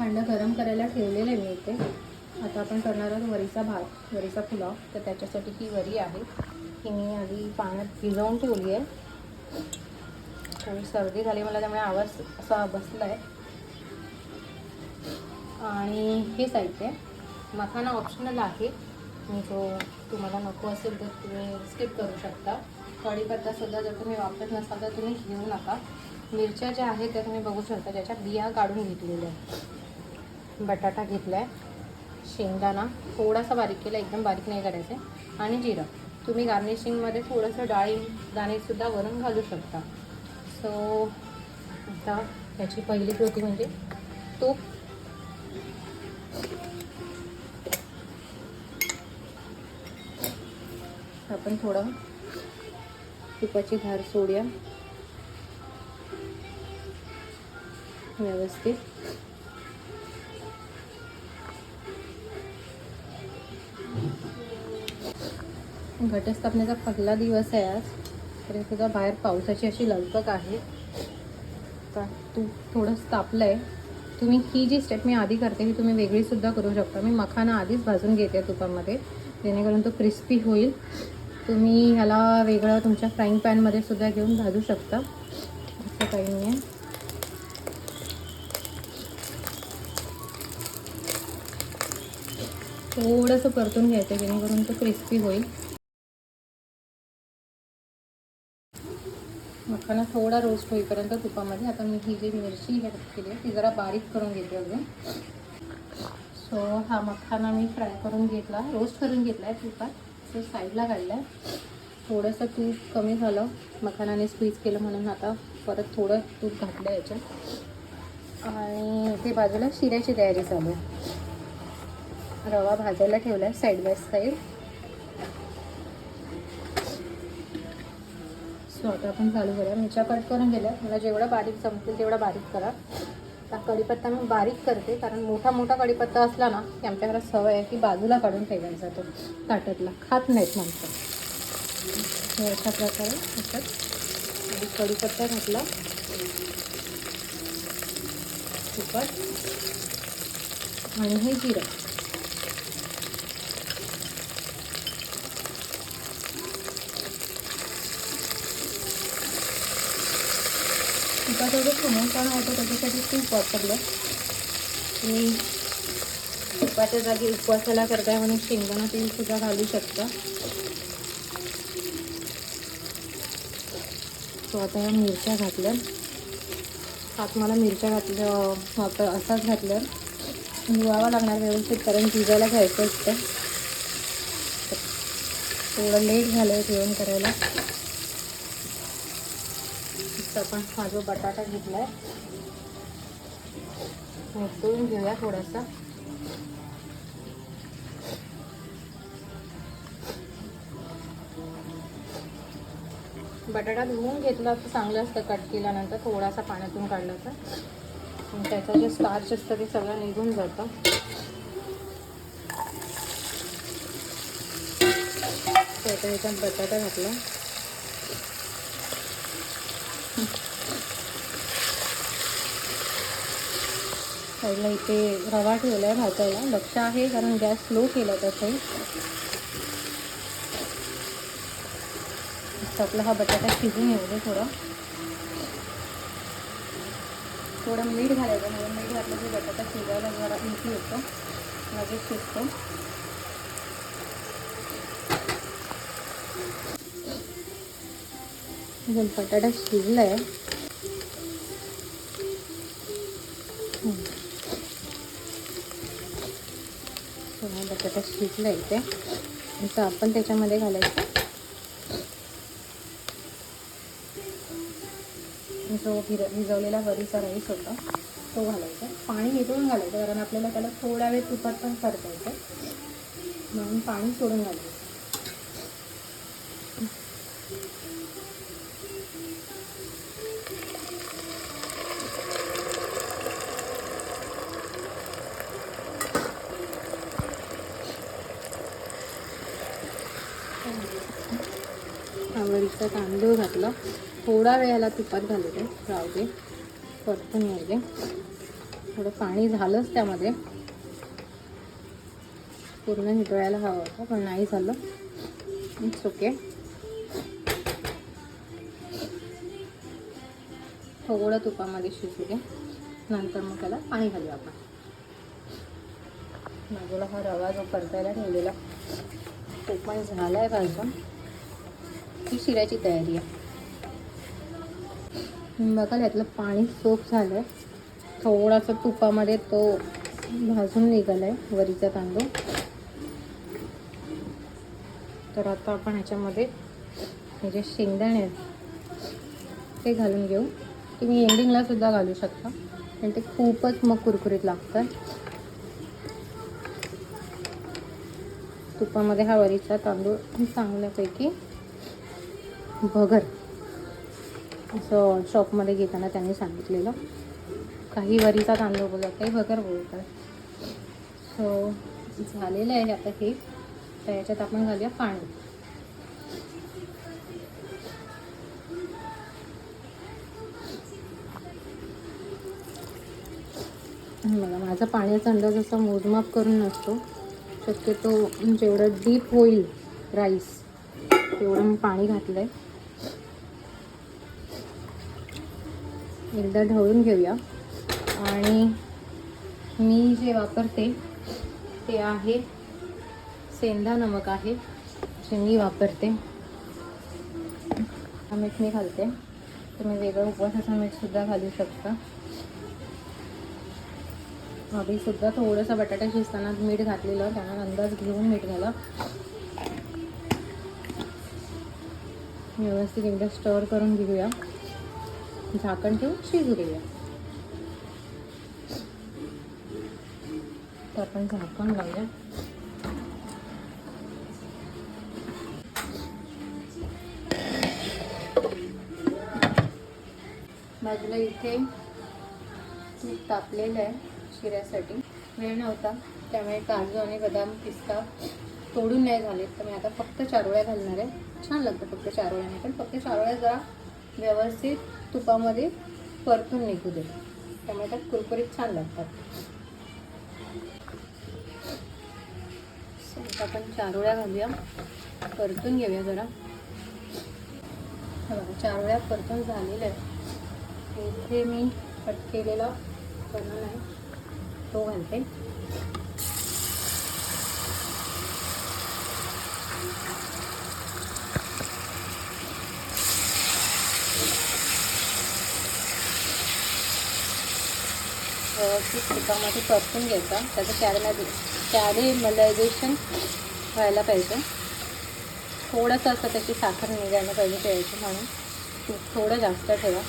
भांडं गरम करायला ठेवलेलं मी इथे. आता आपण करणार आहोत वरीचा भात वरीचा पुलाव. तर त्याच्यासाठी ही वरी आहे. ही मी आधी पाण्यात भिजवून ठेवली आहे थोडी सर्दी झाली मला त्यामुळे आवाज असा बसला आहे आणि हे साहित्य मखाना ऑप्शनल आहे. मी तो तुम्हाला नको असेल तर तुम्ही स्किप करू शकता. कढीपत्तासुद्धा जर तुम्ही वापरत नसाल तर तुम्ही घेऊ नका. मिरच्या ज्या आहेत त्या तुम्ही बघू शकता ज्याच्या बिया काढून घेतलेल्या आहेत. बटाटा घेतला आहे शेंगदाणा थोडासा बारीक केला एकदम बारीक नाही करायचे आणि जिरं. तुम्ही गार्निशिंगमध्ये थोडंसं डाळी दाणेसुद्धा वरून घालू शकता. सो आता याची पहिली कृती म्हणजे तूप. आपण थोडं तुपाची धार सोडूया. व्यवस्थित. घटस्थापनेचा पहिला दिवस आहे आज. तरी सुद्धा बाहेर पावसाची अशी ललकक आहे. तू तूप थोडं तापलं आहे तुम्ही ही जी स्टेप मी आधी करते ही तुम्ही वेगळीसुद्धा करू शकता. मी मखाना आधीच भाजून घेते तुपामध्ये. जेणेकरून तो क्रिस्पी होईल. तुम्ही ह्याला वेगळं तुमच्या फ्राईंग पॅनमध्ये सुद्धा घेऊन भाजू शकता. असं काही नाही आहे थोडंसं परतून घ्यायचं जेणेकरून तो क्रिस्पी होईल. मखाना थोडा रोस्ट होईपर्यंत तुपामध्ये आता मी ही जी मिरची हे केली आहे ती जरा बारीक करून घेते अजून. सो हा मखाना मी फ्राय करून घेतला रोस्ट करून घेतला आहे तुपात. सो साईडला काढला आहे थोडंसं तूप कमी झालं मखानाने स्क्वीज केलं म्हणून आता परत थोडं तूप घातलं याच्यात. आणि ते बाजूला शिऱ्याची तयारी चालू आहे. रवा भाजायला ठेवला आहे साईड बाय साईड सो आता आपण चालू करूया. मिरच्या कट करून गेल्या मला जेवढा बारीक जमतील तेवढा बारीक करा. आता कढीपत्ता मी बारीक करते कारण मोठा मोठा कढीपत्ता असला ना की आमच्याकडे सवय आहे की बाजूला काढून ठेवायला जातो ताटातला. खात नाहीत माणसं. हे अशा प्रकारे याच्यात कढीपत्ता घातला. खूपच. आणि हे जिरं. तुपाचं जो खमंगपणा होतो त्याच्यासाठी तूप वापरलं तुम्ही तुपाच्या जागी उपवासाला करताय म्हणून शेंगदाणा तेल सुद्धा घालू शकता. तो आता या मिरच्या घातल्या आत मला मिरच्या घातल्या वापर असाच घातल्या. धुवावा लागणार व्यवस्थित कारण भिजायला घ्यायचं असतं. थोडं लेट झालं आहे जेवण करायला. आपण हा जो बटाटा घेतला आहे उकळून घेऊया थोडासा. बटाटा धुवून घेतला तर चांगलं असतं कट केल्यानंतर थोडासा पाण्यातून काढला तर. त्याचं जे स्टार्च असतं ते सगळं निघून जातं. त्याच्या ह्याच्यात बटाटा घातला. साईडला इथे रवा ठेवला आहे भाजायला लक्ष आहे कारण गॅस स्लो केला तसंही आपला हा बटाटा शिजून येऊ दे थोडा. थोडं मीठ घालायचं म्हणजे मीठ घातलं की बटाटा शिजायला जरा इझी होतं. लगेच शिजतो. बटाटा शिजला आहे थोडा बटाटा शिजला इथे. आता आपण त्याच्यामध्ये घालायचं. जो भिर भिजवलेला वरीचा राईस होता तो घालायचा. पाणी निथळून घालायचं कारण आपल्याला त्याला थोडा वेळ तुपात पण करता येतं म्हणून पाणी सोडून घालायचं. आवडीचा तांदूळ घातला. थोडा वेळ याला तुपात घालू दे राहू दे. परतून येऊ दे. थोडं पाणी झालंच त्यामध्ये. पूर्ण नितळायला हवं होतं पण नाही झालं. इट्स ओके थोडं तुपामध्ये शिजू दे. नंतर मग त्याला पाणी घालूया आपण. बाजूला हा रवा जो परतायला ठेवलेला तो पण झाला आहे भाजून ही शिऱ्याची तयारी आहे. बघा यातलं पाणी सोप झालं आहे थोडासा तुपामध्ये तो भाजून निघाला आहे वरीचा तांदूळ. तर आता आपण ह्याच्यामध्ये हे जे शेंगदाणे आहेत ते घालून घेऊ. तुम्ही एंडिंगला सुद्धा घालू शकता पण ते खूपच मग कुरकुरीत लागतात. तुपामध्ये हा वरीचा तांदूळ चांगल्यापैकी भगर असं शॉपमध्ये घेताना त्यांनी सांगितलेलं. काही वरीचा तांदूळ बोलतात काही भगर बोलतात. सो झालेलं आहे आता हे. तर याच्यात आपण घालूया पाणी. मला माझा पाण्याचा अंदाज असा मोजमाप करून नसतो. शक्यतो जेवढं डीप होईल राईस तेवढं मी पाणी घातलं आहे एकदा ढवळून घेऊया. आणि मी जे वापरते ते आहे सेंधा नमक आहे जे मी वापरते. हा मीठ मी घालते. तुम्ही वेगळं उपवासाचं मीठसुद्धा घालू शकता. आधीसुद्धा थोडंसं बटाटा शिजताना मीठ घातलेलं त्यामुळे अंदाज घेऊन मीठ घाला. व्यवस्थित एकदा स्टर करून घेऊया. झाकण ठेवून शिजू देऊया. तर आपण झाकण लावूया. बाजूला इथे तूप तापलेलं आहे शिऱ्यासाठी. वेळ नव्हता त्यामुळे काजू आणि बदाम पिस्ता तोडून नाही झाले तर मी आता फक्त चारोळ्या घालणार आहे. छान लागतं फक्त चारोळ्याने पण फक्त चारोळ्या जरा व्यवस्थित तुपामध्ये परतून निघू दे. त्यामुळे त्यात कुरकुरीत छान लागतात. आपण चारोळ्या घालूया. परतून घेऊया जरा. चारोळ्या परतून झालेल्या आहेत. इथे मी कट केलेला बनवून आहे. तो घालते. व्यवस्थित तुपामध्ये परतून घ्यायचा. त्याचं कॅरमॅ कॅरेमलायझेशन व्हायला पाहिजे. थोडंसं असं त्याची साखर निघायला पाहिजे ठेवायची म्हणून. तूप थोडं जास्त ठेवा.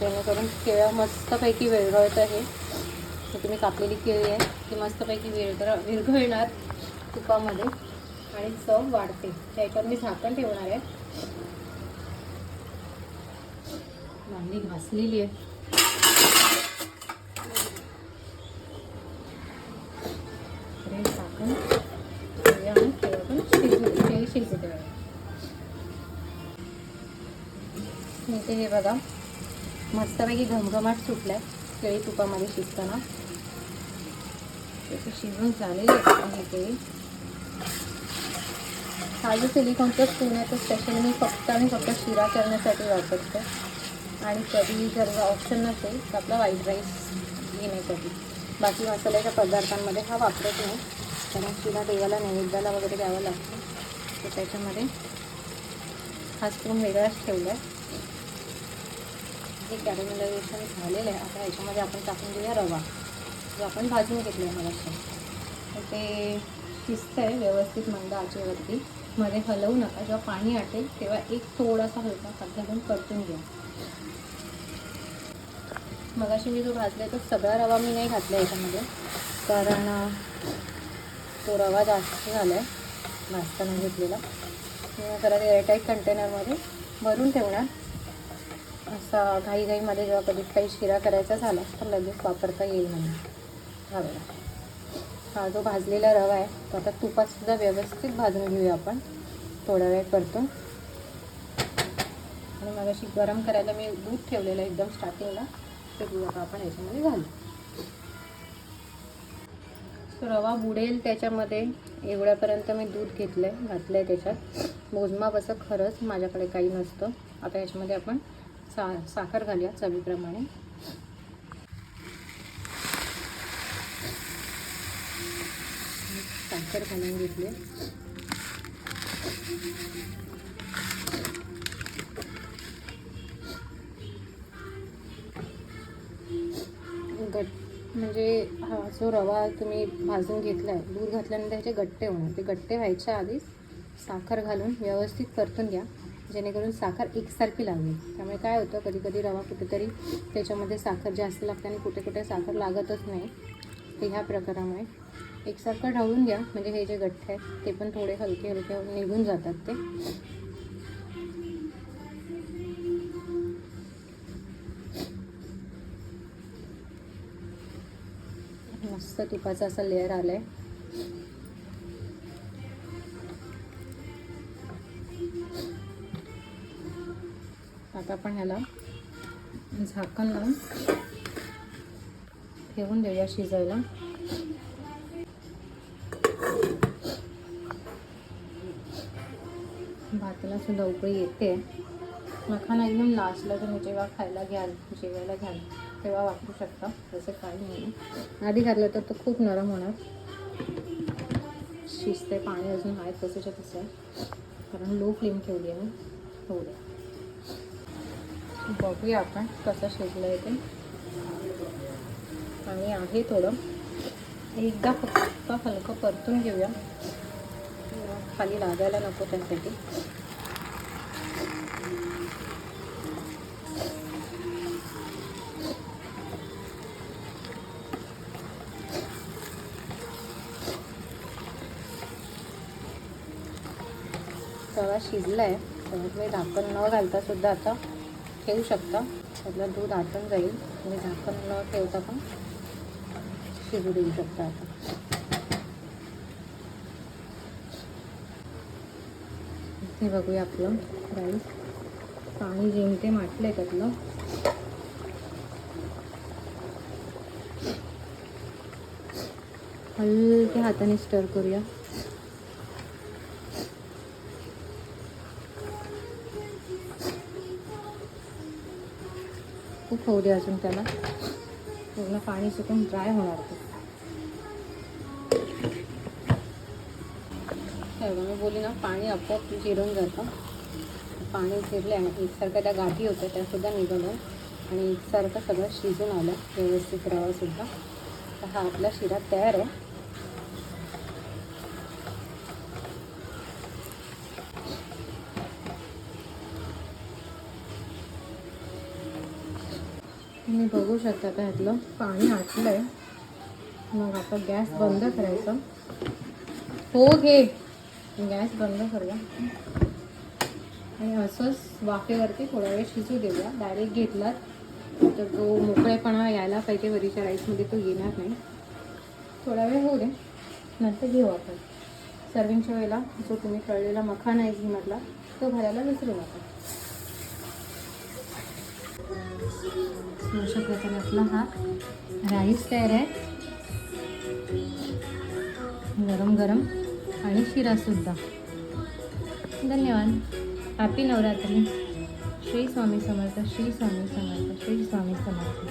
जेणेकरून केळं मस्तपैकी विरघळतं हे. तुम्ही कापलेली केळी आहे. ती मस्तपैकी विरघळ विरघळणार तुपामध्ये. आणि चव वाढते. त्याच्यावर मी झाकण ठेवणार आहे. वांगी घासलेली आहे. तर ठेवूया आणि केळं पण शिजू केळी शिजू द्या इथे हे बघा मस्तपैकी घमघमाट सुटलाय केळी तुपामध्ये शिजताना. त्याचे शिजून झालेले आहे ते केळी. हा जो सिलिकॉनचा स्पून आहे तो स्पेशली मी फक्त आणि फक्त शिरा करण्यासाठी वापरते. आणि कधी जर ऑप्शन नसेल तर आपला व्हाईट राईस घेण्यासाठी. बाकी मसाल्याच्या पदार्थांमध्ये हा वापरत नाही. कारण तिला देवाला नैवेद्याला वगैरे द्यावं लागतं. तर त्याच्यामध्ये हा स्पून वेगळाच ठेवला आहे जे कॅरेमलायझेशन झालेलं आहे. आता याच्यामध्ये आपण टाकून देऊया रवा. जो आपण भाजून घेतला आहे मला तर ते शिजतं आहे व्यवस्थित मंद आचेवरती. मध्ये हलवू नका. जेव्हा पाणी आटेल तेव्हा एक थोडासा हलका हात घालून परतून घ्या. मगाशी मी जो भाजला तो सगळा रवा मी नाही घातला याच्यामध्ये. कारण तो रवा जास्त झाला आहे नाश्ताना घेतलेला जरा एअरटाईट कंटेनरमध्ये भरून ठेवणार. असा घाईघाईमध्ये जेव्हा कधी काही शिरा करायचा झाला तर लगेच वापरता येईल म्हणून. हा बघा. हा जो भाजलेला रवा आहे तो आता तुपातसुद्धा व्यवस्थित भाजून घेऊया आपण. थोडा वेळ परतून. आणि मग अशी गरम करायला मी दूध ठेवलेलं एकदम स्टार्टिंगला ते दूध आता आपण याच्यामध्ये घालू. रवा बुडेल त्याच्यामध्ये. एवढ्यापर्यंत मी दूध घेतलं आहे घातलं आहे त्याच्यात. मोजमाप असं खरंच माझ्याकडे काही नसतं. आता याच्यामध्ये आपण सा साखर घालूया चवीप्रमाणे. साखर घालून घेतली. गट म्हणजे हा जो रवा तुम्ही भाजून घेतला आहे दूध घातल्यानंतर ह्याचे गट्टे होणार. ते गट्टे व्हायच्या आधीच साखर घालून व्यवस्थित परतून घ्या जेणेकरून साखर एकसारखी लागेल. त्यामुळे काय होतं कधी कधी रवा कुठेतरी त्याच्यामध्ये साखर जास्त लागते आणि कुठे कुठे साखर लागतच नाही. ते ह्या प्रकारामुळे एकसारखं ढवळून घ्या. म्हणजे हे जे गठ्ठे आहेत ते पण थोडे हलके हलके निघून जातात ते. मस्त तुपाचा असा लेअर आलाय. आता आपण ह्याला झाकण लावून ठेवून देऊया शिजायला. भाताला सुद्धा उकळी येते. मखाना एकदम लास्टला तुम्ही जेव्हा खायला घ्याल जेवायला घ्याल तेव्हा वापरू शकता तसं काही नाही. आधी घातलं तर तो खूप नरम होणार. शिजते पाणी अजून आहे तसंच्या तसं. कारण लो फ्लेम ठेवली आहे मी थोडं द्या बघूया आपण कसं शिजलं आहे ते. आणि आहे थोडं. एकदा फक्त हलकं परतून घेऊया. खाली लागायला नको त्यासाठी तवा शिजला आहे तर तुम्ही झाकण न घालता सुद्धा आता ठेवू शकता. त्यातलं दूध आटून जाईल. तुम्ही झाकण न ठेवता पण शिजू देऊ शकता आता. हे बघूया आपलं राईस. पाणी जेमते माटलंय त्यातलं. हलक्या हाताने स्टर करूया. खूप होऊ दे अजून त्याला. पूर्ण पाणी सुकून ड्राय होणार ते. मी बोली ना पाणी आपोआप जिरून जातं. पाणी जिरल्याने एकसारखं त्या गाठी होत्या त्यासुद्धा निघाल्या. आणि एकसारखं सगळं शिजून आलं व्यवस्थित रवासुद्धा. तर हा आपला शिरा तयार आहे. तुम्ही बघू शकता का ह्यातलं? पाणी आटलं आहे मग आता गॅस बंद करायचा. हो घे गॅस बंद करूया. आणि असंच वाफेवरती थोडा वेळ शिजू देऊया. डायरेक्ट घेतलात तर तो मोकळेपणा यायला पाहिजे वरीच्या राईसमध्ये तो येणार नाही. थोडा वेळ होऊ दे. नंतर घेऊ आपण. सर्विंगच्या वेळेला जो तुम्ही तळलेला मखाना आहे घीमधला तो घालायला विसरू नका. अशा प्रकारे आपला हा राईस तयार आहे. गरम गरम. आणि शिरासुद्धा धन्यवाद. हॅपी नवरात्री. श्री स्वामी समर्थ श्री स्वामी समर्थ श्री स्वामी समर्थ.